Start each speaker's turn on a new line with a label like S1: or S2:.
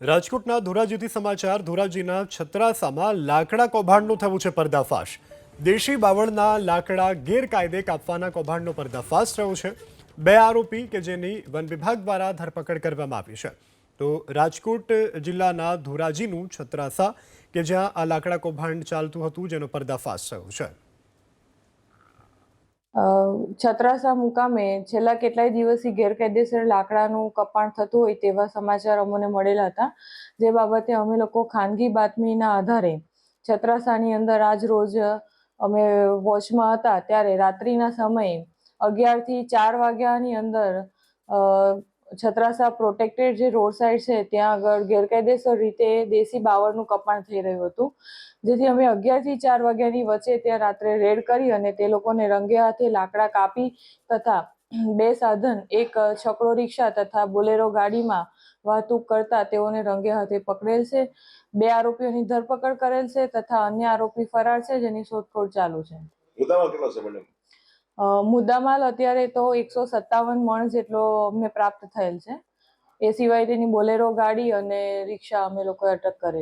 S1: રાજકોટના ધોરાજીથી સમાચાર, ધોરાજીના છત્રાસામાં લાકડા કૌભાંડનું થયું છે પર્દાફાશ. દેશી બાવળના લાકડા ગેરકાયદે કાપવાના કૌભાંડનો પર્દાફાશ થયો છે. બે આરોપી કે જેની વન વિભાગ દ્વારા ધરપકડ કરવામાં આવી છે. તો રાજકોટ જિલ્લાના ધોરાજીનું છત્રાસા કે જ્યાં આ લાકડા કૌભાંડ ચાલતું હતું, જેનો પર્દાફાશ થયો છે.
S2: છત્રાસા મુકામે છેલ્લા કેટલાય દિવસથી ગેરકાયદેસર લાકડાનું કપાણ થતું હોય તેવા સમાચાર અમને મળેલા હતા, જે બાબતે અમે લોકો ખાનગી બાતમીના આધારે છત્રાસાની અંદર આજ રોજ અમે વોચમાં હતા. ત્યારે રાત્રિના સમયે અગિયારથી ચાર વાગ્યાની અંદર છત્રાસા પ્રોટેક્ટેડ જે રોડ સાઈડ છે, ત્યાં આગળ ગેરકાયદેસર રીતે દેશી બાવળનું કપાણ થઈ રહ્યું હતું. જેથી અમે અગિયારથી ચાર વાગ્યાની વચ્ચે ત્યાં રાત્રે રેડ કરી અને તે લોકોને રંગે હાથે લાકડા કાપી તથા બે સાધન, એક છકડો રિક્ષા તથા બોલેરો ગાડીમાં વાહતુક કરતા તેઓને રંગે હાથે પકડેલ છે. બે આરોપીઓની ધરપકડ કરેલ છે તથા અન્ય આરોપી ફરાર છે જેની શોધખોળ ચાલુ છે. મુદ્દામાલ અત્યારે તો એકસો સત્તાવન મણ જેટલો અમને પ્રાપ્ત થયેલ છે. એ સિવાય તેની બોલેરો ગાડી અને રિક્ષા અમે લોકોએ અટક કરેલ